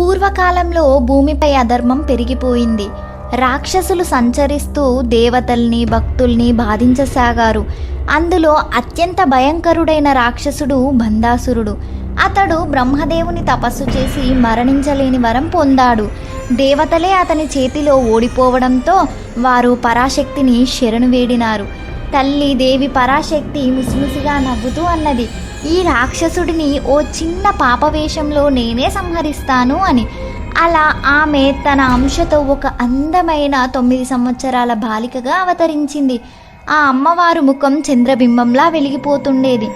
పూర్వకాలంలో భూమిపై అధర్మం పెరిగిపోయింది. రాక్షసులు సంచరిస్తూ దేవతల్ని భక్తుల్ని బాధించసాగారు. అందులో అత్యంత భయంకరుడైన రాక్షసుడు బంధాసురుడు. అతడు బ్రహ్మదేవుని తపస్సు చేసి మరణించలేని వరం పొందాడు. దేవతలే అతని చేతిలో ఓడిపోవడంతో వారు పరాశక్తిని శరణు వేడినారు. తల్లి దేవి పరాశక్తి ముసిముసిగా నవ్వుతూ అన్నది. ఈ రాక్షసుడిని ఓ చిన్న పాప వేషంలో నేనే సంహరిస్తాను అని. అలా ఆమె తన అంశతో ఒక అందమైన తొమ్మిది సంవత్సరాల బాలికగా అవతరించింది. ఆ అమ్మవారు ముఖం చంద్రబింబంలా వెలిగిపోతుండేది.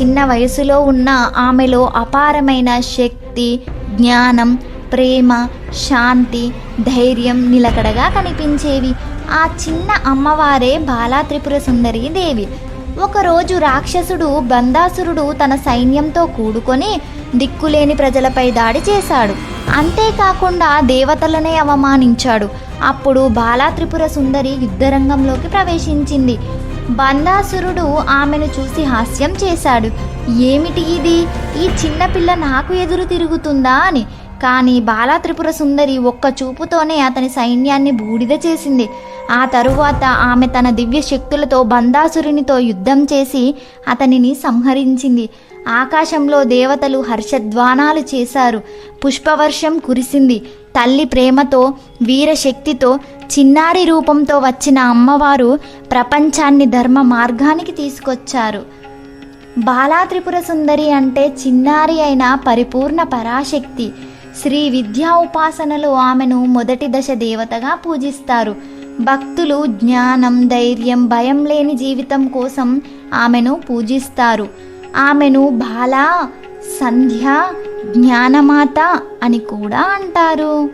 చిన్న వయసులో ఉన్న ఆమెలో అపారమైన శక్తి జ్ఞానం ప్రేమ శాంతి ధైర్యం నిలకడగా కనిపించేవి. ఆ చిన్న అమ్మవారే బాలా త్రిపుర సుందరి దేవి. ఒకరోజు రాక్షసుడు బందాసురుడు తన సైన్యంతో కూడుకొని దిక్కులేని ప్రజలపై దాడి చేశాడు. అంతేకాకుండా దేవతలనే అవమానించాడు. అప్పుడు బాలాత్రిపుర సుందరి యుద్ధరంగంలోకి ప్రవేశించింది. బందాసురుడు ఆమెను చూసి హాస్యం చేశాడు. ఏమిటి ఇది? ఈ చిన్నపిల్ల నాకు ఎదురు తిరుగుతుందా? అని కానీ బాలా త్రిపుర సుందరి ఒక్క చూపుతోనే అతని సైన్యాన్ని బూడిద చేసింది. ఆ తరువాత ఆమె తన దివ్య శక్తులతో బందాసురునితో యుద్ధం చేసి అతనిని సంహరించింది. ఆకాశంలో దేవతలు హర్షధ్వానాలు చేశారు. పుష్పవర్షం కురిసింది. తల్లి ప్రేమతో వీరశక్తితో చిన్నారి రూపంతో వచ్చిన అమ్మవారు ప్రపంచాన్ని ధర్మ మార్గానికి తీసుకొచ్చారు. బాలా త్రిపుర సుందరి అంటే చిన్నారి అయిన పరిపూర్ణ పరాశక్తి. శ్రీ విద్యా ఉపాసనలో ఆమెను మొదటి దశ దేవతగా పూజిస్తారు. భక్తులు జ్ఞానం ధైర్యం భయం లేని జీవితం కోసం ఆమెను పూజిస్తారు. ఆమెను బాల సంధ్య జ్ఞానమాత అని కూడా అంటారు.